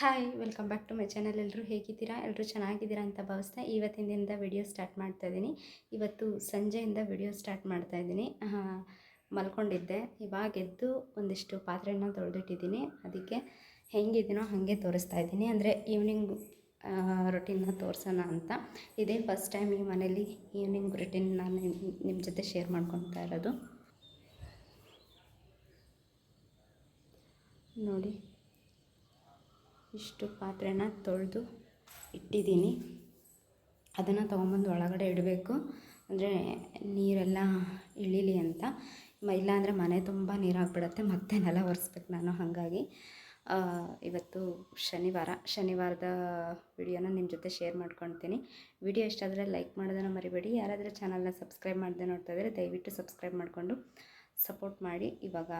Hi welcome back to my channel ಎಲ್ಲರೂ ಹೇಗಿದ್ದೀರಾ? ಎಲ್ಲರೂ ಚೆನ್ನಾಗಿದ್ದೀರಾ ಅಂತ ಭಾವಿಸ್ತಾ ಇವತ್ತಿನ ದಿನದ ವಿಡಿಯೋ ಸ್ಟಾರ್ಟ್ ಮಾಡ್ತಾ ಇದ್ದೀನಿ. ಇವತ್ತು ಸಂಜೆಯಿಂದ ವಿಡಿಯೋ ಸ್ಟಾರ್ಟ್ ಮಾಡ್ತಾ ಇದ್ದೀನಿ. ಮಲ್ಕೊಂಡಿದ್ದೆ. ಇವಾಗ ಎದ್ದು ಒಂದಿಷ್ಟು ಪಾತ್ರೆನ ತೊಳೆದಿಟ್ಟಿದ್ದೀನಿ. ಅದಕ್ಕೆ ಹೆಂಗಿದ್ದೀನೋ ಹಾಗೆ ತೋರಿಸ್ತಾ ಇದ್ದೀನಿ. ಅಂದರೆ ಈವ್ನಿಂಗ್ ರೊಟೀನ್ನ ತೋರಿಸೋಣ ಅಂತ. ಇದೇ ಫಸ್ಟ್ ಟೈಮ್ ಈ ಮನೇಲಿ ಈವ್ನಿಂಗ್ ರೊಟೀನ್ ನಾನು ನಿಮ್ಮ ಜೊತೆ ಶೇರ್ ಮಾಡ್ಕೊತಾ ಇರೋದು. ನೋಡಿ. ಇಷ್ಟು ಪಾತ್ರೆನ ತೊಳೆದು ಇಟ್ಟಿದ್ದೀನಿ. ಅದನ್ನು ತೊಗೊಂಬಂದು ಒಳಗಡೆ ಇಡಬೇಕು. ಅಂದರೆ ನೀರೆಲ್ಲ ಇಳೀಲಿ ಅಂತ. ಇಲ್ಲಾಂದರೆ ಮನೆ ತುಂಬ ನೀರಾಗ್ಬಿಡುತ್ತೆ. ಮತ್ತೆ ನೆಲ ಒರೆಸ್ಬೇಕು ನಾನು ಹಾಗಾಗಿ. ಇವತ್ತು ಶನಿವಾರ. ಶನಿವಾರದ ವಿಡಿಯೋನ ನಿಮ್ಮ ಜೊತೆ ಶೇರ್ ಮಾಡ್ಕೊತೀನಿ ವಿಡಿಯೋ ಇಷ್ಟ ಆದರೆ ಲೈಕ್ ಮಾಡೋದನ್ನು ಮರಿಬೇಡಿ. ಯಾರಾದರೂ ಚಾನಲ್ನ ಸಬ್ಸ್ಕ್ರೈಬ್ ಮಾಡದೆ ನೋಡ್ತಾ ಇದ್ದರೆ ದಯವಿಟ್ಟು ಸಬ್ಸ್ಕ್ರೈಬ್ ಮಾಡಿಕೊಂಡು ಸಪೋರ್ಟ್ ಮಾಡಿ. ಇವಾಗ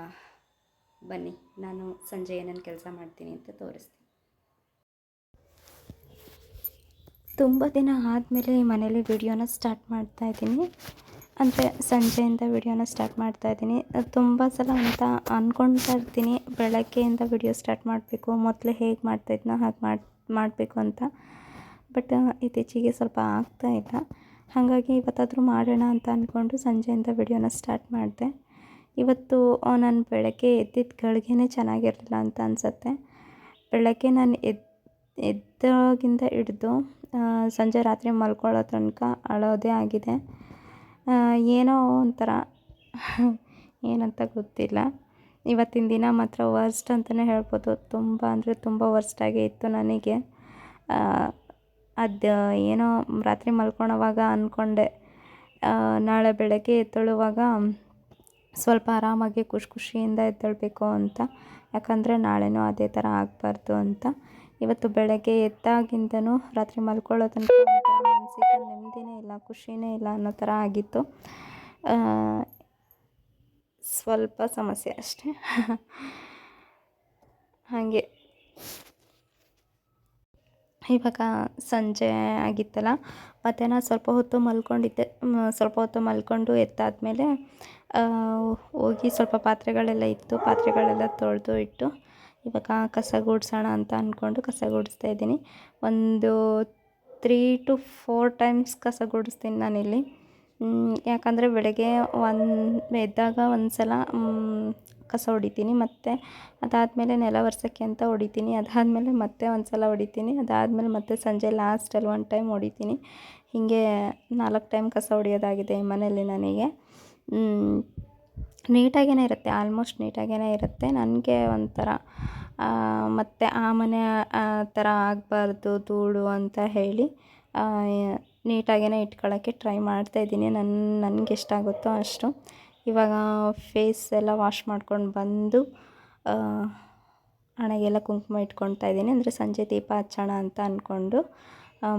ಬನ್ನಿ. ನಾನು ಸಂಜೆ ಏನೇನು ಕೆಲಸ ಮಾಡ್ತೀನಿ ಅಂತ ತೋರಿಸ್ತೀನಿ. ತುಂಬ ದಿನ ಆದಮೇಲೆ ಮನೇಲಿ ವಿಡಿಯೋನ ಸ್ಟಾರ್ಟ್ ಮಾಡ್ತಾ ಇದ್ದೀನಿ. ಅಂದರೆ ಸಂಜೆಯಿಂದ ವಿಡಿಯೋನ ಸ್ಟಾರ್ಟ್ ಮಾಡ್ತಾ ಇದ್ದೀನಿ. ತುಂಬ ಸಲ ಅಂತ ಅಂದ್ಕೊಳ್ತಾ ಇರ್ತೀನಿ, ಬೆಳಗ್ಗೆಯಿಂದ ವಿಡಿಯೋ ಸ್ಟಾರ್ಟ್ ಮಾಡಬೇಕು, ಮೊದಲು ಹೇಗೆ ಮಾಡ್ತಾಯಿದ್ನೋ ಹಾಗೆ ಮಾಡಿ, ಮಾಡಬೇಕು ಅಂತ. ಬಟ್ ಇತ್ತೀಚೆಗೆ ಸ್ವಲ್ಪ ಆಗ್ತಾ ಇಲ್ಲ. ಹಾಗಾಗಿ ಇವತ್ತಾದರೂ ಮಾಡೋಣ ಅಂತ ಅಂದ್ಕೊಂಡು ಸಂಜೆಯಿಂದ ವಿಡಿಯೋನ ಸ್ಟಾರ್ಟ್ ಮಾಡಿದೆ. ಇವತ್ತು ನಾನು ಬೆಳಗ್ಗೆ ಎದ್ದಿದ್ದ ಗಳಿಗೆನೇ ಚೆನ್ನಾಗಿರಲಿಲ್ಲ ಅಂತ ಅನಿಸುತ್ತೆ. ಬೆಳಗ್ಗೆ ನಾನು ಎದ್ದು ಎದ್ದಾಗಿಂದ ಹಿಡ್ದು ಸಂಜೆ ರಾತ್ರಿ ಮಲ್ಕೊಳ್ಳೋ ತನಕ ಅಳೋದೇ ಆಗಿದೆ. ಏನೋ ಒಂಥರ ಏನಂತ ಗೊತ್ತಿಲ್ಲ. ಇವತ್ತಿನ ದಿನ ಮಾತ್ರ ವರ್ಸ್ಟ್ ಅಂತಲೇ ಹೇಳ್ಬೋದು. ತುಂಬ ಅಂದರೆ ತುಂಬ ವರ್ಸ್ಟ್ ಆಗೇ ಇತ್ತು ನನಗೆ. ಅದು, ಏನೋ ರಾತ್ರಿ ಮಲ್ಕೊಳೋವಾಗ ಅಂದ್ಕೊಂಡೆ ನಾಳೆ ಬೆಳಗ್ಗೆ ಎದ್ದೇಳುವಾಗ ಸ್ವಲ್ಪ ಆರಾಮಾಗಿ ಖುಷಿ ಖುಷಿಯಿಂದ ಎದ್ದೇಳಬೇಕು ಅಂತ. ಯಾಕಂದರೆ ನಾಳೆನೂ ಅದೇ ಥರ ಆಗಬಾರ್ದು ಅಂತ. ಇವತ್ತು ಬೆಳಗ್ಗೆ ಎದ್ದಾಗಿಂದನೂ ರಾತ್ರಿ ಮಲ್ಕೊಳ್ಳೋ ತನಕ ಮನಸ್ಸಿಗೆ ನೆಮ್ಮದಿನೇ ಇಲ್ಲ, ಖುಷಿನೇ ಇಲ್ಲ ಅನ್ನೋ ಥರ ಆಗಿತ್ತು. ಸ್ವಲ್ಪ ಸಮಸ್ಯೆ ಅಷ್ಟೇ. ಹಾಗೆ. ಇವಾಗ ಸಂಜೆ ಆಗಿತ್ತಲ್ಲ ಮತ್ತು ನಾನು ಸ್ವಲ್ಪ ಹೊತ್ತು ಮಲ್ಕೊಂಡಿದ್ದೆ ಸ್ವಲ್ಪ ಹೊತ್ತು ಮಲ್ಕೊಂಡು ಎತ್ತಾದಮೇಲೆ ಹೋಗಿ ಸ್ವಲ್ಪ ಪಾತ್ರೆಗಳೆಲ್ಲ ಇತ್ತು ಪಾತ್ರೆಗಳೆಲ್ಲ ತೊಳೆದು ಇಟ್ಟು ಇವಾಗ ಕಸ ಗುಡಿಸೋಣ ಅಂತ ಅಂದ್ಕೊಂಡು ಕಸ ಗುಡಿಸ್ತಾ ಇದ್ದೀನಿ. ಒಂದು ತ್ರೀ ಟು ಫೋರ್ ಟೈಮ್ಸ್ ಕಸ ಗುಡಿಸ್ತೀನಿ ನಾನಿಲ್ಲಿ. ಯಾಕಂದರೆ ಬೆಳಗ್ಗೆ ಒಂದು, ಎದ್ದಾಗ ಒಂದು ಸಲ ಕಸ ಹೊಡಿತೀನಿ. ಮತ್ತು ಅದಾದಮೇಲೆ ನೆಲ ಒರೆಸೋಕ್ಕೆ ಅಂತ ಹೊಡಿತೀನಿ. ಅದಾದಮೇಲೆ ಮತ್ತೆ ಒಂದು ಸಲ ಹೊಡಿತೀನಿ. ಅದಾದಮೇಲೆ ಮತ್ತೆ ಸಂಜೆ ಲಾಸ್ಟಲ್ಲಿ ಒಂದು ಟೈಮ್ ಹೊಡಿತೀನಿ. ಹೀಗೆ ನಾಲ್ಕು ಟೈಮ್ ಕಸ ಹೊಡಿಯೋದಾಗಿದೆ ಮನೆಯಲ್ಲಿ ನನಗೆ. ನೀಟಾಗೇ ಇರುತ್ತೆ ಆಲ್ಮೋಸ್ಟ್ ನೀಟಾಗೇ ಇರುತ್ತೆ. ನನಗೆ ಒಂಥರ ಮತ್ತು ಆ ಮನೆ ಥರ ಆಗಬಾರ್ದು, ಧೂಳು ಅಂತ ಹೇಳಿ ನೀಟಾಗೇ ಇಟ್ಕೊಳ್ಳೋಕ್ಕೆ ಟ್ರೈ ಮಾಡ್ತಾಯಿದ್ದೀನಿ ನನ್ನ ನನಗೆ ಎಷ್ಟಾಗುತ್ತೋ ಅಷ್ಟು. ಇವಾಗ ಫೇಸ್ ಎಲ್ಲ ವಾಶ್ ಮಾಡ್ಕೊಂಡು ಬಂದು ಹಣೆಗೆಲ್ಲ ಕುಂಕುಮ ಇಟ್ಕೊಳ್ತಾ ಇದ್ದೀನಿ. ಅಂದರೆ ಸಂಜೆ ದೀಪ ಹಚ್ಚೋಣ ಅಂತ ಅಂದ್ಕೊಂಡು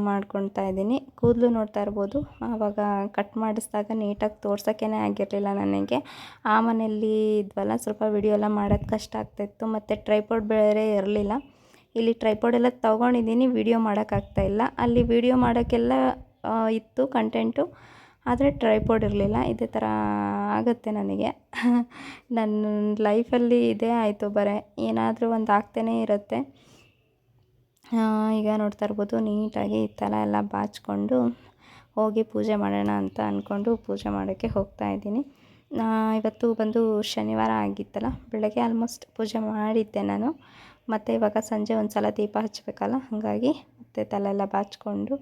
ಮಾಡ್ಕೊಳ್ತಾ ಇದ್ದೀನಿ. ಕೂದಲು ನೋಡ್ತಾ ಇರ್ಬೋದು. ಆವಾಗ ಕಟ್ ಮಾಡಿಸಿದಾಗ ನೀಟಾಗಿ ತೋರ್ಸೋಕ್ಕೇ ಆಗಿರಲಿಲ್ಲ ನನಗೆ. ಆ ಮನೆಯಲ್ಲಿ ಇದ್ವಲ್ಲ, ಸ್ವಲ್ಪ ವಿಡಿಯೋ ಎಲ್ಲ ಮಾಡೋದು ಕಷ್ಟ ಆಗ್ತಾಯಿತ್ತು ಮತ್ತು ಟ್ರೈಪೋಡ್ ಬೇರೆ ಇರಲಿಲ್ಲ. ಇಲ್ಲಿ ಟ್ರೈಪೋಡ್ ಎಲ್ಲ ತೊಗೊಂಡಿದ್ದೀನಿ ವಿಡಿಯೋ ಮಾಡೋಕ್ಕಾಗ್ತಾಯಿಲ್ಲ ಅಲ್ಲಿ ವಿಡಿಯೋ ಮಾಡೋಕ್ಕೆಲ್ಲ ಇತ್ತು ಕಂಟೆಂಟು ಆದರೆ ಟ್ರೈಪೋಡ್ ಇರಲಿಲ್ಲ. ಇದೇ ಥರ ಆಗುತ್ತೆ ನನಗೆ. ನನ್ನ ಲೈಫಲ್ಲಿ ಇದೇ ಆಯಿತು ಬರೀ. ಏನಾದರೂ ಒಂದು ಆಗ್ತಾನೇ ಇರುತ್ತೆ. ಈಗ ನೋಡ್ತಾ ಇರ್ಬೋದು, ನೀಟಾಗಿ ಈ ಥರ ಎಲ್ಲ ಬಾಚಿಕೊಂಡು ಹೋಗಿ ಪೂಜೆ ಮಾಡೋಣ ಅಂತ ಅಂದ್ಕೊಂಡು ಪೂಜೆ ಮಾಡೋಕ್ಕೆ ಹೋಗ್ತಾ ಇದ್ದೀನಿ. ಇವತ್ತು ಬಂದು ಶನಿವಾರ ಆಗಿತ್ತಲ್ಲ, ಬೆಳಗ್ಗೆ ಆಲ್ಮೋಸ್ಟ್ ಪೂಜೆ ಮಾಡಿದ್ದೆ ನಾನು. ಮತ್ತು ಇವಾಗ ಸಂಜೆ ಒಂದು ಸಲ ದೀಪ ಹಚ್ಚಬೇಕಲ್ಲ ಹಾಗಾಗಿ ಮತ್ತು ತಲೆ ಎಲ್ಲ ಬಾಚಿಕೊಂಡು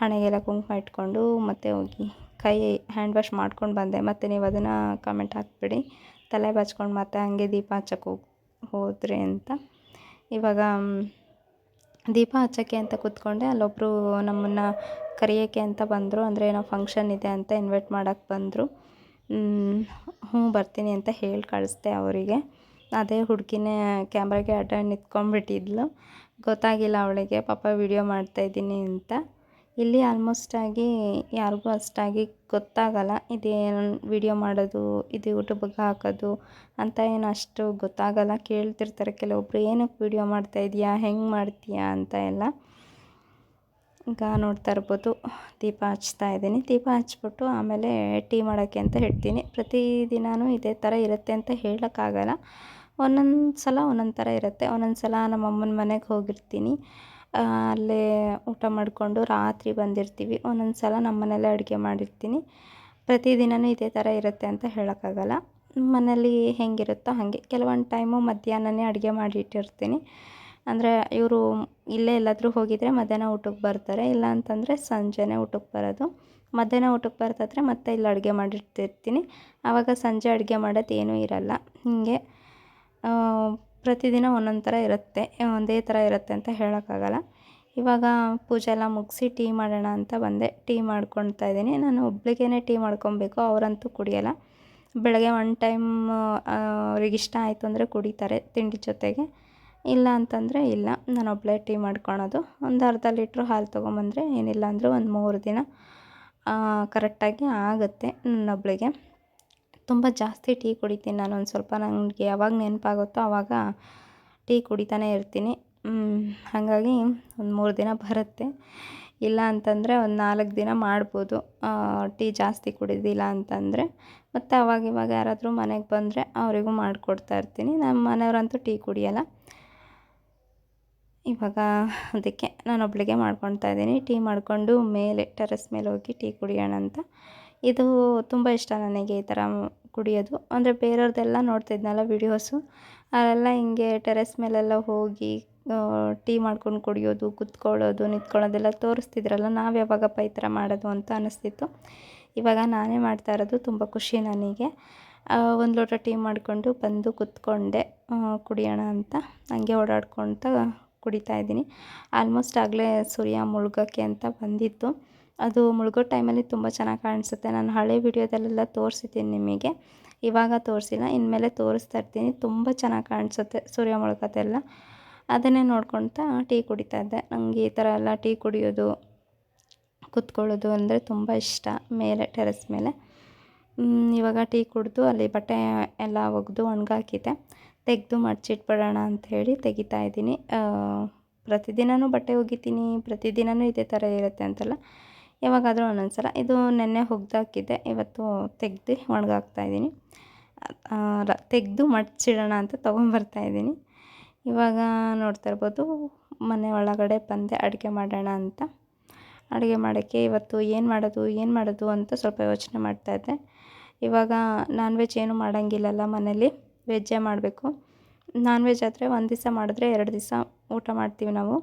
ಹಣೆಗೆಲ್ಲ ಕುಂಕುಮ ಇಟ್ಕೊಂಡು ಮತ್ತೆ ಹೋಗಿ ಕೈ ಹ್ಯಾಂಡ್ ವಾಶ್ ಮಾಡ್ಕೊಂಡು ಬಂದೆ. ಮತ್ತು ನೀವು ಅದನ್ನು ಕಮೆಂಟ್ ಹಾಕ್ಬಿಡಿ, ತಲೆ ಬಾಚ್ಕೊಂಡು ಮತ್ತೆ ಹಂಗೆ ದೀಪ ಹಚ್ಚಕ್ಕೆ ಹೋಗಿ, ಹೋದ್ರಿ ಅಂತ. ಇವಾಗ ದೀಪ ಹಚ್ಚೋಕ್ಕೆ ಅಂತ ಕೂತ್ಕೊಂಡೆ. ಅಲ್ಲೊಬ್ಬರು ನಮ್ಮನ್ನು ಕರೆಯೋಕ್ಕೆ ಅಂತ ಬಂದರು. ಅಂದರೆ ಏನೋ ಫಂಕ್ಷನ್ ಇದೆ ಅಂತ ಇನ್ವೈಟ್ ಮಾಡೋಕ್ಕೆ ಬಂದರು. ಹ್ಞೂ ಬರ್ತೀನಿ ಅಂತ ಹೇಳಿ ಕಳಿಸ್ದೆ ಅವರಿಗೆ. ಅದೇ ಹುಡುಗಿನೇ ಕ್ಯಾಮ್ರಾಗೆ ಅಡ್ಡ ನಿಂತ್ಕೊಂಡ್ಬಿಟ್ಟಿದ್ಲು. ಗೊತ್ತಾಗಿಲ್ಲ ಅವಳಿಗೆ. ಪಾಪ ವಿಡಿಯೋ ಮಾಡ್ತಾಯಿದ್ದೀನಿ ಅಂತ. ಇಲ್ಲಿ ಆಲ್ಮೋಸ್ಟ್ ಆಗಿ ಯಾರಿಗೂ ಅಷ್ಟಾಗಿ ಗೊತ್ತಾಗಲ್ಲ. ಇದೇನು ವಿಡಿಯೋ ಮಾಡೋದು, ಇದು ಯೂಟ್ಯೂಬಿಗೆ ಹಾಕೋದು ಅಂತ ಏನು ಅಷ್ಟು ಗೊತ್ತಾಗಲ್ಲ. ಕೇಳ್ತಿರ್ತಾರೆ ಕೆಲವೊಬ್ರು, ಏನಕ್ಕೆ ವಿಡಿಯೋ ಮಾಡ್ತಾಯಿದ್ಯಾ ಹೆಂಗೆ ಮಾಡ್ತೀಯಾ? ಅಂತ ಎಲ್ಲ ಈಗ ನೋಡ್ತಾ ಇರ್ಬೋದು. ದೀಪ ಹಚ್ತಾ ಇದ್ದೀನಿ. ದೀಪ ಹಚ್ಬಿಟ್ಟು ಆಮೇಲೆ ಟೀ ಮಾಡೋಕ್ಕೆ ಅಂತ ಹೇಳ್ತೀನಿ. ಪ್ರತಿದಿನವೂ ಇದೇ ಥರ ಇರುತ್ತೆ ಅಂತ ಹೇಳೋಕ್ಕಾಗಲ್ಲ ಒಂದೊಂದು ಸಲ ಒಂದೊಂದು ಥರ ಇರುತ್ತೆ. ಒಂದೊಂದು ಸಲ ನಮ್ಮ ಅಮ್ಮನ ಮನೆಗೆ ಹೋಗಿರ್ತೀನಿ. ಅಲ್ಲೇ ಊಟ ಮಾಡಿಕೊಂಡು ರಾತ್ರಿ ಬಂದಿರ್ತೀವಿ. ಒಂದೊಂದು ಸಲ ನಮ್ಮ ಮನೆಯಲ್ಲೇ ಅಡುಗೆ ಮಾಡಿರ್ತೀನಿ. ಪ್ರತಿದಿನವೂ ಇದೇ ಥರ ಇರುತ್ತೆ ಅಂತ ಹೇಳೋಕ್ಕಾಗಲ್ಲ. ಮನೇಲಿ ಹೆಂಗಿರುತ್ತೋ ಹಾಗೆ. ಕೆಲವೊಂದು ಟೈಮು ಮಧ್ಯಾಹ್ನನೇ ಅಡುಗೆ ಮಾಡಿಟ್ಟಿರ್ತೀನಿ. ಅಂದರೆ ಇವರು ಇಲ್ಲೇ ಎಲ್ಲಾದರೂ ಹೋಗಿದ್ದರೆ ಮಧ್ಯಾಹ್ನ ಊಟಕ್ಕೆ ಬರ್ತಾರೆ. ಇಲ್ಲ ಅಂತಂದರೆ ಸಂಜೆನೇ ಊಟಕ್ಕೆ ಬರೋದು. ಮಧ್ಯಾಹ್ನ ಊಟಕ್ಕೆ ಬರ್ತಾದ್ರೆ ಮತ್ತೆ ಇಲ್ಲಿ ಅಡುಗೆ ಮಾಡಿರ್ತಿರ್ತೀನಿ ಆವಾಗ ಸಂಜೆ ಅಡುಗೆ ಮಾಡೋದು ಏನೂ ಇರಲ್ಲ. ಹೀಗೆ ಪ್ರತಿದಿನ ಒಂದೊಂದು ಥರ ಇರುತ್ತೆ ಒಂದೇ ಥರ ಇರುತ್ತೆ ಅಂತ ಹೇಳೋಕ್ಕಾಗಲ್ಲ. ಇವಾಗ ಪೂಜೆ ಎಲ್ಲ ಮುಗಿಸಿ ಟೀ ಮಾಡೋಣ ಅಂತ ಬಂದೆ. ಟೀ ಮಾಡ್ಕೊಳ್ತಾ ಇದ್ದೀನಿ. ನಾನು ಒಬ್ಳಿಗೇ ಟೀ ಮಾಡ್ಕೊಬೇಕು, ಅವರಂತೂ ಕುಡಿಯೋಲ್ಲ. ಬೆಳಗ್ಗೆ ಒನ್ ಟೈಮ್ ಅವ್ರಿಗೆ ಇಷ್ಟ ಆಯಿತು ಅಂದರೆ ಕುಡಿತಾರೆ ತಿಂಡಿ ಜೊತೆಗೆ. ಇಲ್ಲ ಅಂತಂದರೆ ಇಲ್ಲ. ನಾನು ಒಬ್ಬಳೇ ಟೀ ಮಾಡ್ಕೊಳೋದು. ಒಂದು ಅರ್ಧ ಲೀಟ್ರ್ ಹಾಲು ತೊಗೊಂಬಂದರೆ ಏನಿಲ್ಲ ಅಂದರೂ ಒಂದು ಮೂರು ದಿನ ಕರೆಕ್ಟಾಗಿ ಆಗುತ್ತೆ ನನ್ನೊಬ್ಳಿಗೆ. ತುಂಬ ಜಾಸ್ತಿ ಟೀ ಕುಡಿತೀನಿ ನಾನು ಒಂದು ಸ್ವಲ್ಪ ನನಗೆ ಯಾವಾಗ ನೆನಪಾಗುತ್ತೋ ಆವಾಗ ಟೀ ಕುಡಿತಾನೆ ಇರ್ತೀನಿ. ಹಾಗಾಗಿ ಒಂದು ಮೂರು ದಿನ ಬರುತ್ತೆ. ಇಲ್ಲ ಅಂತಂದರೆ ಒಂದು ನಾಲ್ಕು ದಿನ ಮಾಡ್ಬೋದು. ಟೀ ಜಾಸ್ತಿ ಕುಡಿದಿಲ್ಲ ಅಂತಂದರೆ. ಮತ್ತು ಅವಾಗಿವಾಗ ಯಾರಾದರೂ ಮನೆಗೆ ಬಂದರೆ ಅವರಿಗೂ ಮಾಡಿಕೊಡ್ತಾ ಇರ್ತೀನಿ. ನಮ್ಮ ಮನೆಯವರಂತೂ ಟೀ ಕುಡಿಯೋಲ್ಲ. ಇವಾಗ ಅದಕ್ಕೆ ನಾನು ಒಬ್ಬಳಿಗೆ ಮಾಡ್ಕೊಳ್ತಾ ಇದ್ದೀನಿ. ಟೀ ಮಾಡಿಕೊಂಡು ಮೇಲೆ ಟೆರೆಸ್ ಮೇಲೆ ಹೋಗಿ ಟೀ ಕುಡಿಯೋಣ ಅಂತ ಇದು ತುಂಬ ಇಷ್ಟ ನನಗೆ ಈ ಥರ ಕುಡಿಯೋದು. ಅಂದರೆ ಬೇರೆಯವ್ರದ್ದೆಲ್ಲ ನೋಡ್ತಿದ್ನಲ್ಲ ವಿಡಿಯೋಸು. ಅವರೆಲ್ಲ ಹಿಂಗೆ ಟೆರೆಸ್ ಮೇಲೆಲ್ಲ ಹೋಗಿ ಟೀ ಮಾಡ್ಕೊಂಡು ಕುಡಿಯೋದು, ಕುತ್ಕೊಳ್ಳೋದು, ನಿಂತ್ಕೊಳ್ಳೋದೆಲ್ಲ ತೋರಿಸ್ತಿದ್ರಲ್ಲ, ನಾವು ಯಾವಾಗಪ್ಪ ಈ ಥರ ಮಾಡೋದು ಅಂತ ಅನ್ನಿಸ್ತಿತ್ತು ಇವಾಗ ನಾನೇ ಮಾಡ್ತಾ ಇರೋದು, ತುಂಬ ಖುಷಿ ನನಗೆ. ಒಂದು ಲೋಟ ಟೀ ಮಾಡಿಕೊಂಡು ಬಂದು ಕುತ್ಕೊಂಡೆ ಕುಡಿಯೋಣ ಅಂತ. ಹಂಗೆ ಓಡಾಡ್ಕೊತ ಕುಡಿತಾ ಇದ್ದೀನಿ. ಆಲ್ಮೋಸ್ಟ್ ಆಗಲೇ ಸೂರ್ಯ ಮುಳುಗೋಕ್ಕೆ ಅಂತ ಬಂದಿತ್ತು. ಅದು ಮುಳುಗೋ ಟೈಮಲ್ಲಿ ತುಂಬ ಚೆನ್ನಾಗಿ ಕಾಣಿಸುತ್ತೆ. ನಾನು ಹಳೆ ವಿಡಿಯೋದಲ್ಲೆಲ್ಲ ತೋರಿಸಿದ್ದೀನಿ ನಿಮಗೆ. ಇವಾಗ ತೋರಿಸಿಲ್ಲ, ಇನ್ಮೇಲೆ ತೋರಿಸ್ತಾ ಇರ್ತೀನಿ. ತುಂಬ ಚೆನ್ನಾಗಿ ಕಾಣಿಸುತ್ತೆ ಸೂರ್ಯ ಮುಳುಗೋದೆಲ್ಲ. ಅದನ್ನೇ ನೋಡ್ಕೊಳ್ತಾ ಟೀ ಕುಡಿತಾ ಇದ್ದೆ. ನನಗೆ ಈ ಥರ ಎಲ್ಲ ಟೀ ಕುಡಿಯೋದು, ಕುತ್ಕೊಳ್ಳೋದು ಅಂದರೆ ತುಂಬ ಇಷ್ಟ ಮೇಲೆ, ಟೆರೆಸ್ ಮೇಲೆ. ಇವಾಗ ಟೀ ಕುಡಿದು ಅಲ್ಲಿ ಬಟ್ಟೆ ಎಲ್ಲ ಒಗೆದು ಒಣಗಾಕಿದ್ದೆ. ತೆಗೆದು ಮಡ್ಚಿಟ್ಬಿಡೋಣ ಅಂಥೇಳಿ ತೆಗಿತಾ ಇದ್ದೀನಿ. ಪ್ರತಿದಿನವೂ ಬಟ್ಟೆ ಒಗಿತೀನಿ ಪ್ರತಿದಿನವೂ ಇದೇ ಥರ ಇರುತ್ತೆ ಅಂತಲ್ಲ. ಯಾವಾಗಾದರೂ ಒಂದೊಂದು ಸಲ ಇದು ನೆನ್ನೆ ಒಗ್ದಾಕಿದ್ದೆ ಇವತ್ತು ತೆಗ್ದು ಒಣಗಾಕ್ತಾ ಇದ್ದೀನಿ. ತೆಗೆದು ಮಡ್ಚಿಡೋಣ ಅಂತ ತೊಗೊಂಬರ್ತಾ ಇದ್ದೀನಿ. ಇವಾಗ ನೋಡ್ತಾ ಇರ್ಬೋದು, ಮನೆ ಒಳಗಡೆ ಬಂದೆ, ಅಡುಗೆ ಮಾಡೋಣ ಅಂತ. ಅಡುಗೆ ಮಾಡೋಕ್ಕೆ ಇವತ್ತು ಏನು ಮಾಡೋದು ಏನು ಮಾಡೋದು ಅಂತ ಸ್ವಲ್ಪ ಯೋಚನೆ ಮಾಡ್ತಾಯಿದ್ದೆ ಇವಾಗ ನಾನ್ ವೆಜ್ ಏನು ಮಾಡೋಂಗಿಲ್ಲಲ್ಲ ಮನೇಲಿ. ವೆಜ್ಜೇ ಮಾಡಬೇಕು. ನಾನ್ ವೆಜ್ ಆದರೆ ಒಂದು ದಿವಸ ಮಾಡಿದ್ರೆ ಎರಡು ದಿವಸ ಊಟ ಮಾಡ್ತೀವಿ ನಾವು.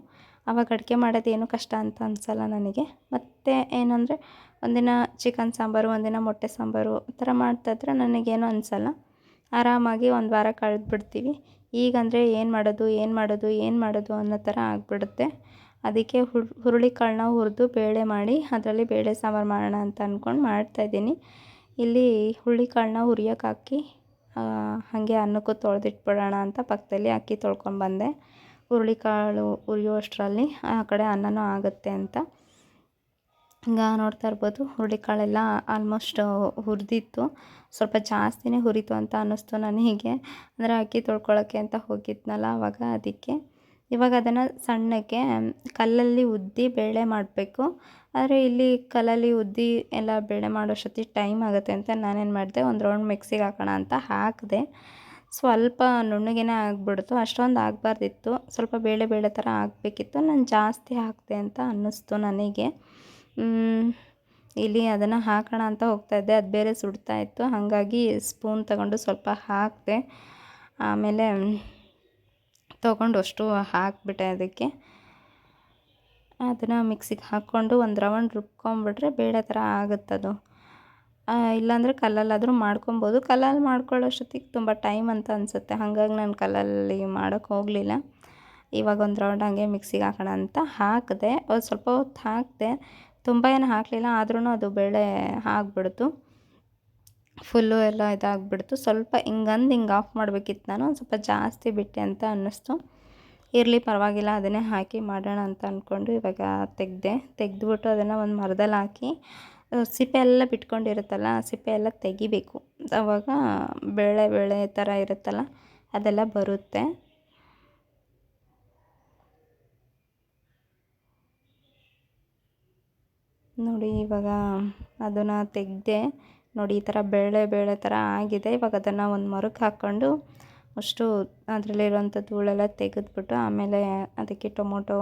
ಆವಾಗ ಅಡುಗೆ ಮಾಡೋದೇನು ಕಷ್ಟ ಅಂತ ಅನಿಸಲ್ಲ ನನಗೆ. ಮತ್ತು ಏನಂದರೆ, ಒಂದಿನ ಚಿಕನ್ ಸಾಂಬಾರು, ಒಂದಿನ ಮೊಟ್ಟೆ ಸಾಂಬಾರು ಆ ಥರ ಮಾಡ್ತಾಯಿದ್ರೆ ನನಗೇನು ಅನಿಸಲ್ಲ. ಆರಾಮಾಗಿ ಒಂದು ವಾರ ಕಳೆದ್ಬಿಡ್ತೀವಿ. ಈಗಂದರೆ ಏನು ಮಾಡೋದು ಏನು ಮಾಡೋದು ಏನು ಮಾಡೋದು ಅನ್ನೋ ಥರ ಆಗಿಬಿಡುತ್ತೆ. ಅದಕ್ಕೆ ಹುರುಳಿ ಕಾಳನ್ನ ಹುರಿದು ಬೇಳೆ ಮಾಡಿ, ಅದರಲ್ಲಿ ಬೇಳೆ ಸಾಂಬಾರು ಮಾಡೋಣ ಅಂತ ಅಂದ್ಕೊಂಡು ಮಾಡ್ತಾಯಿದ್ದೀನಿ ಇಲ್ಲಿ ಹುರುಳಿಕಾಳನ್ನ ಹುರಿಯೋಕೆ ಹಾಕಿ ಹಾಗೆ ಅನ್ನಕ್ಕೂ ತೊಳೆದಿಟ್ಬಿಡೋಣ ಅಂತ ಪಕ್ಕದಲ್ಲಿ ಅಕ್ಕಿ ತೊಳ್ಕೊಂಡು ಬಂದೆ. ಹುರುಳಿಕಾಳು ಹುರಿಯೋಷ್ಟರಲ್ಲಿ ಆ ಕಡೆ ಅನ್ನನೂ ಆಗುತ್ತೆ ಅಂತ. ಈಗ ನೋಡ್ತಾ ಇರ್ಬೋದು, ಹುರುಳಿಕಾಳೆಲ್ಲ ಆಲ್ಮೋಸ್ಟ್ ಹುರಿದಿತ್ತು. ಸ್ವಲ್ಪ ಜಾಸ್ತಿನೇ ಹುರಿತು ಅಂತ ಅನ್ನಿಸ್ತು ನನಗೆ. ಅಂದರೆ ಅಕ್ಕಿ ತೊಳ್ಕೊಳ್ಳೋಕ್ಕೆ ಅಂತ ಹೋಗಿದ್ನಲ್ಲ ಆವಾಗ ಅದಕ್ಕೆ. ಇವಾಗ ಅದನ್ನು ಸಣ್ಣಕ್ಕೆ ಕಲ್ಲಲ್ಲಿ ಉದ್ದಿ ಬೇಳೆ ಮಾಡಬೇಕು. ಆದರೆ ಇಲ್ಲಿ ಕಲ್ಲಲ್ಲಿ ಉದ್ದಿ ಎಲ್ಲ ಬೇಳೆ ಮಾಡೋಷ್ಟೊತ್ತಿಗೆ ಟೈಮ್ ಆಗುತ್ತೆ ಅಂತ ನಾನೇನು ಮಾಡಿದೆ, ಒಂದು ರೌಂಡ್ ಮಿಕ್ಸಿಗೆ ಹಾಕೋಣ ಅಂತ ಹಾಕಿದೆ. ಸ್ವಲ್ಪ ನುಣ್ಣಗೇ ಆಗಿಬಿಡ್ತು, ಅಷ್ಟೊಂದು ಆಗಬಾರ್ದಿತ್ತು. ಸ್ವಲ್ಪ ಬೇಳೆ ಬೇಳೆ ಥರ ಆಗಬೇಕಿತ್ತು. ನಾನು ಜಾಸ್ತಿ ಹಾಕಿದೆ ಅಂತ ಅನ್ನಿಸ್ತು ನನಗೆ. ಇಲ್ಲಿ ಅದನ್ನು ಹಾಕೋಣ ಅಂತ ಹೋಗ್ತಾಯಿದ್ದೆ ಅದು ಬೇರೆ ಸುಡ್ತಾ ಇತ್ತು. ಹಾಗಾಗಿ ಸ್ಪೂನ್ ತಗೊಂಡು ಸ್ವಲ್ಪ ಹಾಕಿದೆ. ಆಮೇಲೆ ತೊಗೊಂಡು ಅಷ್ಟು ಹಾಕಿಬಿಟ್ಟೆ ಅದಕ್ಕೆ. ಅದನ್ನು ಮಿಕ್ಸಿಗೆ ಹಾಕ್ಕೊಂಡು ಒಂದು ರೌಂಡ್ ರುಬ್ಕೊಂಬಿಟ್ರೆ ಬೇಳೆ ಥರ ಆಗುತ್ತದು. ಇಲ್ಲಾಂದರೆ ಕಲ್ಲಲ್ಲಾದರೂ ಮಾಡ್ಕೊಬೋದು. ಕಲ್ಲಲ್ಲಿ ಮಾಡ್ಕೊಳ್ಳೋಷ್ಟೊತ್ತಿಗೆ ತುಂಬ ಟೈಮ್ ಅಂತ ಅನಿಸುತ್ತೆ. ಹಾಗಾಗಿ ನಾನು ಕಲ್ಲಲ್ಲಿ ಮಾಡೋಕ್ಕೆ ಹೋಗಲಿಲ್ಲ. ಇವಾಗ ಒಂದು ರೌಂಡ್ ಹಾಗೆ ಮಿಕ್ಸಿಗೆ ಹಾಕೋಣ ಅಂತ ಹಾಕಿದೆ. ಒಂದು ಸ್ವಲ್ಪ ಹೊತ್ತು ಹಾಕಿದೆ. ತುಂಬ ಏನು ಹಾಕಲಿಲ್ಲ ಆದ್ರೂ ಅದು ಬೇಳೆ ಆಗಿಬಿಡ್ತು. ಫುಲ್ಲು ಎಲ್ಲ ಇದಾಗ್ಬಿಡ್ತು. ಸ್ವಲ್ಪ ಹಿಂಗಂದು ಹಿಂಗೆ ಆಫ್ ಮಾಡಬೇಕಿತ್ತು ನಾನು. ಒಂದು ಸ್ವಲ್ಪ ಜಾಸ್ತಿ ಬಿಟ್ಟೆ ಅಂತ ಅನ್ನಿಸ್ತು. ಇರಲಿ, ಪರವಾಗಿಲ್ಲ, ಅದನ್ನೇ ಹಾಕಿ ಮಾಡೋಣ ಅಂತ ಅಂದ್ಕೊಂಡು ಇವಾಗ ತೆಗೆದೆ. ತೆಗೆದ್ಬಿಟ್ಟು ಅದನ್ನು ಒಂದು ಮರದಲ್ಲಿ ಹಾಕಿ ಸಿಪ್ಪೆ ಎಲ್ಲ ಬಿಟ್ಕೊಂಡಿರುತ್ತಲ್ಲ ಸಿಪ್ಪೆ ಎಲ್ಲ ತೆಗಿಬೇಕು. ಆವಾಗ ಬೇಳೆ ಬೇಳೆ ಥರ ಇರುತ್ತಲ್ಲ, ಅದೆಲ್ಲ ಬರುತ್ತೆ. ನೋಡಿ, ಇವಾಗ ಅದನ್ನು ತೆಗೆದೆ, ನೋಡಿ, ಈ ಥರ ಬೇಳೆ ಬೇಳೆ ಥರ ಆಗಿದೆ. ಇವಾಗ ಅದನ್ನು ಒಂದು ಮರಕ್ಕೆ ಹಾಕ್ಕೊಂಡು ಅಷ್ಟು ಅದರಲ್ಲಿರುವಂಥ ಧೂಳೆಲ್ಲ ತೆಗೆದ್ಬಿಟ್ಟು ಆಮೇಲೆ ಅದಕ್ಕೆ ಟೊಮೊಟೊ,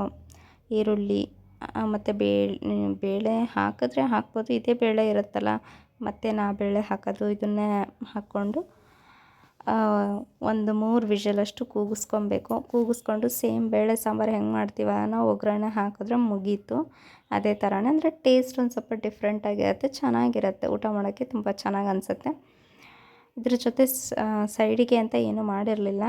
ಈರುಳ್ಳಿ ಮತ್ತು ಬೇಳೆ ಬೇಳೆ ಹಾಕಿದ್ರೆ ಹಾಕ್ಬೋದು. ಇದೇ ಬೇಳೆ ಇರುತ್ತಲ್ಲ, ಮತ್ತು ನಾ ಬೇಳೆ ಹಾಕೋದು, ಇದನ್ನೇ ಹಾಕ್ಕೊಂಡು ಒಂದು ಮೂರು ವಿಷಲಷ್ಟು ಕೂಗಿಸ್ಕೊಬೇಕು. ಕೂಗಿಸ್ಕೊಂಡು ಸೇಮ್ ಬೇಳೆ ಸಾಂಬಾರು ಹೆಂಗೆ ಮಾಡ್ತೀವ ನಾವು ಒಗ್ಗರಣೆ ಹಾಕಿದ್ರೆ ಮುಗೀತು. ಅದೇ ಥರನೇ ಅಂದರೆ ಟೇಸ್ಟ್ ಒಂದು ಸ್ವಲ್ಪ ಡಿಫ್ರೆಂಟಾಗಿರುತ್ತೆ ಚೆನ್ನಾಗಿರುತ್ತೆ. ಊಟ ಮಾಡೋಕ್ಕೆ ತುಂಬ ಚೆನ್ನಾಗಿ ಅನಿಸುತ್ತೆ. ಇದ್ರ ಜೊತೆ ಸೈಡಿಗೆ ಅಂತ ಏನೂ ಮಾಡಿರಲಿಲ್ಲ.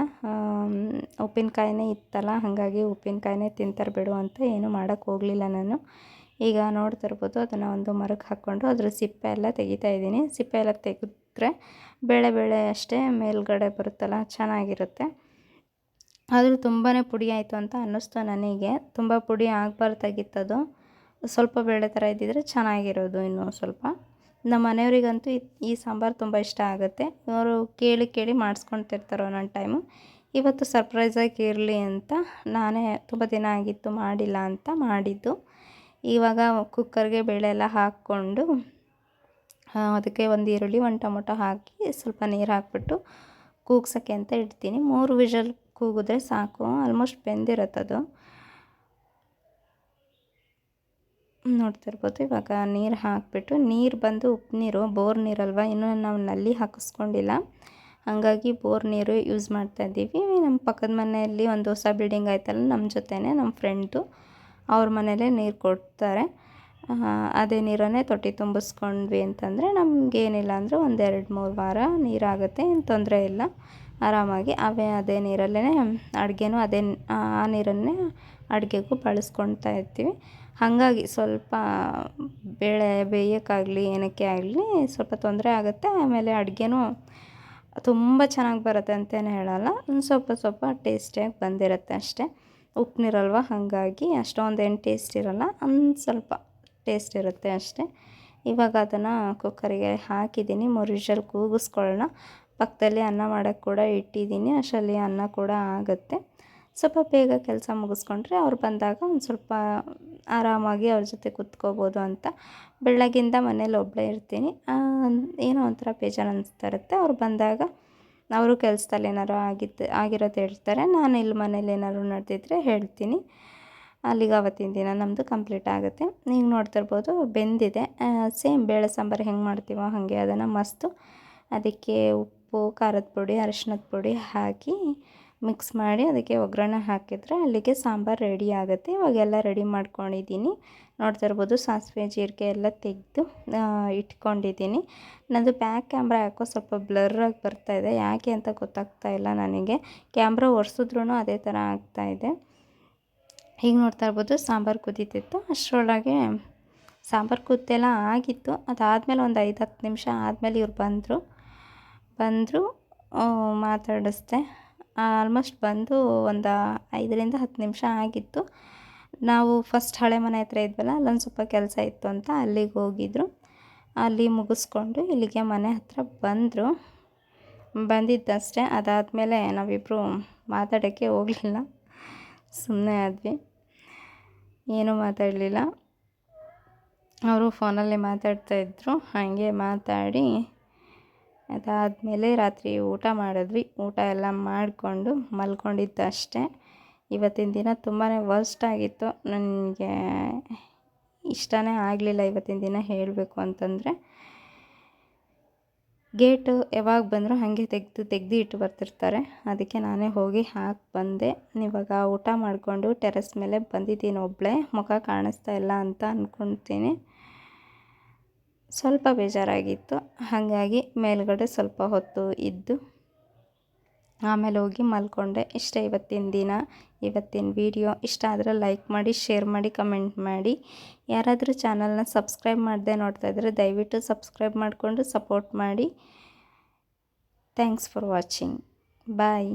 ಉಪ್ಪಿನಕಾಯಿನೇ ಇತ್ತಲ್ಲ, ಹಾಗಾಗಿ ಉಪ್ಪಿನಕಾಯಿನೇ ತಿಂತಾರೆ ಬಿಡು ಅಂತ ಏನೂ ಮಾಡೋಕ್ಕೆ ಹೋಗಲಿಲ್ಲ ನಾನು. ಈಗ ನೋಡ್ತಿರ್ಬೋದು ಅದನ್ನು ಒಂದು ಮರಕ್ಕೆ ಹಾಕ್ಕೊಂಡು ಅದ್ರ ಸಿಪ್ಪೆ ಎಲ್ಲ ತೆಗಿತಾ ಇದ್ದೀನಿ. ಸಿಪ್ಪೆ ಎಲ್ಲ ತೆಗೆದ್ರೆ ಬೇಳೆ ಬೇಳೆ ಅಷ್ಟೇ ಮೇಲ್ಗಡೆ ಬರುತ್ತಲ್ಲ, ಚೆನ್ನಾಗಿರುತ್ತೆ. ಆದರೂ ತುಂಬಾ ಪುಡಿ ಆಯಿತು ಅಂತ ಅನ್ನಿಸ್ತು ನನಗೆ. ತುಂಬ ಪುಡಿ ಆಗಬಾರ್ದಾಗಿತ್ತದು ಸ್ವಲ್ಪ ಬೇಳೆ ಥರ ಇದ್ದಿದ್ರೆ ಚೆನ್ನಾಗಿರೋದು ಇನ್ನೂ ಸ್ವಲ್ಪ. ನಮ್ಮ ಮನೆಯವರಿಗಂತೂ ಈ ಸಾಂಬಾರು ತುಂಬ ಇಷ್ಟ ಆಗುತ್ತೆ. ಅವರು ಕೇಳಿ ಕೇಳಿ ಮಾಡಿಸ್ಕೊಳ್ತಿರ್ತಾರೆ ಒಂದೊಂದು ಟೈಮು ಇವತ್ತು ಸರ್ಪ್ರೈಸಾಗಿ ಇರಲಿ ಅಂತ ನಾನೇ ತುಂಬ ದಿನ ಆಗಿತ್ತು ಮಾಡಿಲ್ಲ ಅಂತ ಮಾಡಿದ್ದು. ಇವಾಗ ಕುಕ್ಕರ್ಗೆ ಬೇಳೆ ಎಲ್ಲ ಹಾಕ್ಕೊಂಡು ಅದಕ್ಕೆ ಒಂದು ಈರುಳ್ಳಿ, ಒಂದು ಟೊಮೊಟೊ ಹಾಕಿ ಸ್ವಲ್ಪ ನೀರು ಹಾಕ್ಬಿಟ್ಟು ಕೂಗ್ಸೋಕ್ಕೆ ಅಂತ ಇಡ್ತೀನಿ. ಮೂರು ವಿಷಲ್ ಕೂಗಿದ್ರೆ ಸಾಕು. ಆಲ್ಮೋಸ್ಟ್ ಬೆಂದಿರುತ್ತದು. ನೋಡ್ತಿರ್ಬೋದು. ಇವಾಗ ನೀರು ಹಾಕಿಬಿಟ್ಟು ನೀರು ಬಂದು ಉಪ್ಪು ನೀರು, ಬೋರ್ ನೀರಲ್ವ ಇನ್ನೂ ನಾವು ನಲ್ಲಿ ಹಾಕಿಸ್ಕೊಂಡಿಲ್ಲ. ಹಾಗಾಗಿ ಬೋರ್ ನೀರು ಯೂಸ್ ಮಾಡ್ತಾ ಇದ್ದೀವಿ. ನಮ್ಮ ಪಕ್ಕದ ಮನೆಯಲ್ಲಿ ಒಂದು ಹೊಸ ಬಿಲ್ಡಿಂಗ್ ಆಯ್ತಲ್ಲ ನಮ್ಮ ಜೊತೆನೇ ನಮ್ಮ ಫ್ರೆಂಡ್ದು ಅವ್ರ ಮನೇಲೇ ನೀರು ಕೊಡ್ತಾರೆ. ಅದೇ ನೀರನ್ನೇ ತೊಟ್ಟಿ ತುಂಬಿಸ್ಕೊಂಡ್ವಿ ಅಂತಂದರೆ ನಮಗೇನಿಲ್ಲ ಅಂದರೆ ಒಂದು ಎರಡು ಮೂರು ವಾರ ನೀರಾಗುತ್ತೆ ಏನು ತೊಂದರೆ ಇಲ್ಲ. ಆರಾಮಾಗಿ ಅವೇ ಅದೇ ನೀರಲ್ಲೇ ಅಡುಗೆನೂ ಅದೇ, ಆ ನೀರನ್ನೇ ಅಡುಗೆಗೂ ಬಳಸ್ಕೊಳ್ತಾ ಇರ್ತೀವಿ. ಹಾಗಾಗಿ ಸ್ವಲ್ಪ ಬೇಳೆ ಬೇಯೋಕ್ಕಾಗಲಿ ಏನಕ್ಕೆ ಆಗಲಿ ಸ್ವಲ್ಪ ತೊಂದರೆ ಆಗುತ್ತೆ. ಆಮೇಲೆ ಅಡುಗೆನೂ ತುಂಬ ಚೆನ್ನಾಗಿ ಬರುತ್ತೆ ಅಂತಲೇ ಹೇಳಲ್ಲ. ಸ್ವಲ್ಪ ಸ್ವಲ್ಪ ಟೇಸ್ಟಿಯಾಗಿ ಬಂದಿರುತ್ತೆ ಅಷ್ಟೇ. ಉಪ್ಪಿನಿರಲ್ವ ಹಾಗಾಗಿ ಅಷ್ಟೊಂದು ಏನು ಟೇಸ್ಟ್ ಇರೋಲ್ಲ. ಒಂದು ಸ್ವಲ್ಪ ಟೇಸ್ಟ್ ಇರುತ್ತೆ ಅಷ್ಟೇ. ಇವಾಗ ಅದನ್ನು ಕುಕ್ಕರಿಗೆ ಹಾಕಿದ್ದೀನಿ. ಮೂರು ವಿಷಲ್ ಕೂಗಿಸ್ಕೊಳ್ಳೋಣ. ಪಕ್ಕದಲ್ಲಿ ಅನ್ನ ಮಾಡೋಕ್ಕೆ ಕೂಡ ಇಟ್ಟಿದ್ದೀನಿ. ಅಷ್ಟರಲ್ಲಿ ಅನ್ನ ಕೂಡ ಆಗುತ್ತೆ. ಸ್ವಲ್ಪ ಬೇಗ ಕೆಲಸ ಮುಗಿಸ್ಕೊಂಡ್ರೆ ಅವ್ರು ಬಂದಾಗ ಒಂದು ಸ್ವಲ್ಪ ಆರಾಮಾಗಿ ಅವ್ರ ಜೊತೆ ಕೂತ್ಕೋಬೋದು ಅಂತ. ಬೆಳಗಿಂದ ಮನೇಲಿ ಒಬ್ಬಳೇ ಇರ್ತೀನಿ. ಏನೋ ಒಂಥರ ಬೇಜಾರು ಅನಿಸ್ತಾ ಇರುತ್ತೆ. ಅವ್ರು ಬಂದಾಗ ಅವರು ಕೆಲಸದಲ್ಲಿ ಏನಾರು ಆಗಿದ್ದು, ಆಗಿರೋದು ಹೇಳ್ತಾರೆ ನಾನು ಇಲ್ಲಿ ಮನೇಲಿ ಏನಾದ್ರು ನಡೆದಿದ್ರೆ ಹೇಳ್ತೀನಿ. ಅಲ್ಲಿಗೆ ಅವತ್ತಿನ ದಿನ ನಮ್ಮದು ಕಂಪ್ಲೀಟ್ ಆಗುತ್ತೆ. ಈಗ ನೋಡ್ತಿರ್ಬೋದು ಬೆಂದಿದೆ. ಸೇಮ್ ಬೇಳೆ ಸಾಂಬಾರು ಹೆಂಗೆ ಮಾಡ್ತೀವೋ ಹಾಗೆ ಅದನ್ನು ಮಸ್ತು ಅದಕ್ಕೆ ಉಪ್ಪು, ಖಾರದ ಪುಡಿ ಅರಿಶಿನದ ಪುಡಿ ಹಾಕಿ ಮಿಕ್ಸ್ ಮಾಡಿ ಅದಕ್ಕೆ ಒಗ್ಗರಣೆ ಹಾಕಿದರೆ ಅಲ್ಲಿಗೆ ಸಾಂಬಾರು ರೆಡಿ ಆಗುತ್ತೆ. ಇವಾಗೆಲ್ಲ ರೆಡಿ ಮಾಡ್ಕೊಂಡಿದ್ದೀನಿ. ನೋಡ್ತಾ ಇರ್ಬೋದು ಸಾಸಿವೆ, ಜೀರಿಗೆ ಎಲ್ಲ ತೆಗೆದು ಇಟ್ಕೊಂಡಿದ್ದೀನಿ. ನನ್ನದು ಬ್ಯಾಕ್ ಕ್ಯಾಮ್ರಾ ಯಾಕೋ ಸ್ವಲ್ಪ ಬ್ಲರ್ರಾಗಿ ಬರ್ತಾಯಿದೆ ಯಾಕೆ ಅಂತ ಗೊತ್ತಾಗ್ತಾ ಇಲ್ಲ ನನಗೆ. ಕ್ಯಾಮ್ರಾ ಒರೆಸಿದ್ರೂ ಅದೇ ಥರ ಆಗ್ತಾಯಿದೆ ಈಗ ನೋಡ್ತಾ ಇರ್ಬೋದು ಸಾಂಬಾರು ಕುದೀತಿತ್ತು. ಅಷ್ಟರೊಳಗೆ ಸಾಂಬಾರು ಕುದ್ದೆಲ್ಲ ಆಗಿತ್ತು. ಅದಾದಮೇಲೆ ಒಂದು ಐದು ಹತ್ತು ನಿಮಿಷ ಆದಮೇಲೆ ಇವ್ರು ಬಂದರು. ಬಂದರು ಮಾತಾಡಿಸ್ದೆ. ಆಲ್ಮೋಸ್ಟ್ ಬಂದು ಒಂದು ಐದರಿಂದ ಹತ್ತು ನಿಮಿಷ ಆಗಿತ್ತು. ನಾವು ಫಸ್ಟ್ ಹಳೆ ಮನೆ ಹತ್ರ ಇದ್ವಲ್ಲ, ಅಲ್ಲೊಂದು ಸ್ವಲ್ಪ ಕೆಲಸ ಇತ್ತು ಅಂತ ಅಲ್ಲಿಗೆ ಹೋಗಿದ್ರು. ಅಲ್ಲಿ ಮುಗಿಸ್ಕೊಂಡು ಇಲ್ಲಿಗೆ ಮನೆ ಹತ್ರ ಬಂದರು. ಬಂದಿದ್ದಷ್ಟೇ, ಅದಾದಮೇಲೆ ನಾವಿಬ್ಬರು ಮಾತಾಡೋಕ್ಕೆ ಹೋಗಲಿಲ್ಲ. ಸುಮ್ಮನೆ ಆದ್ವಿ. ಏನೂ ಮಾತಾಡಲಿಲ್ಲ. ಅವರು ಫೋನಲ್ಲಿ ಮಾತಾಡ್ತಾಯಿದ್ರು ಹಾಗೆ ಮಾತಾಡಿ ಅದಾದಮೇಲೆ ರಾತ್ರಿ ಊಟ ಮಾಡಿದ್ವಿ. ಊಟ ಎಲ್ಲ ಮಾಡಿಕೊಂಡು ಮಲ್ಕೊಂಡಿದ್ದು ಅಷ್ಟೇ. ಇವತ್ತಿನ ದಿನ ತುಂಬಾ ವರ್ಸ್ಟ್ ಆಗಿತ್ತು. ನನಗೆ ಇಷ್ಟನೇ ಆಗಲಿಲ್ಲ ಇವತ್ತಿನ ದಿನ ಹೇಳಬೇಕು ಅಂತಂದರೆ. ಗೇಟು ಯಾವಾಗ ಬಂದರೂ ಹಾಗೆ ತೆಗೆದು ತೆಗೆದು ಇಟ್ಟು ಬರ್ತಿರ್ತಾರೆ. ಅದಕ್ಕೆ ನಾನೇ ಹೋಗಿ ಹಾಕಿ ಬಂದೆ. ಇವಾಗ ಊಟ ಮಾಡಿಕೊಂಡು ಟೆರೆಸ್ ಮೇಲೆ ಬಂದಿದ್ದೀನಿ ಒಬ್ಬಳೇ ಮುಖ ಕಾಣಿಸ್ತಾ ಇಲ್ಲ ಅಂತ ಅಂದ್ಕೊಳ್ತೀನಿ ಸ್ವಲ್ಪ ಬೇಜಾರಾಗಿತ್ತು. ಹಾಗಾಗಿ ಮೇಲುಗಡೆ ಸ್ವಲ್ಪ ಹೊತ್ತು ಇದ್ದು, ಆಮೇಲೆ ಹೋಗಿ ಮಲ್ಕೊಂಡೆ. ಇಷ್ಟೇ ಇವತ್ತಿನ ದಿನ. ಇವತ್ತಿನ ವಿಡಿಯೋ. ಇಷ್ಟ ಆದರೆ ಲೈಕ್ ಮಾಡಿ, ಶೇರ್ ಮಾಡಿ, ಕಮೆಂಟ್ ಮಾಡಿ. ಯಾರಾದರೂ ಚಾನಲ್ನ ಸಬ್ಸ್ಕ್ರೈಬ್ ಮಾಡದೆ ನೋಡ್ತಾ ಇದ್ದರೆ ದಯವಿಟ್ಟು ಸಬ್ಸ್ಕ್ರೈಬ್ ಮಾಡಿಕೊಂಡು ಸಪೋರ್ಟ್ ಮಾಡಿ. Thanks for watching. ಬಾಯ್.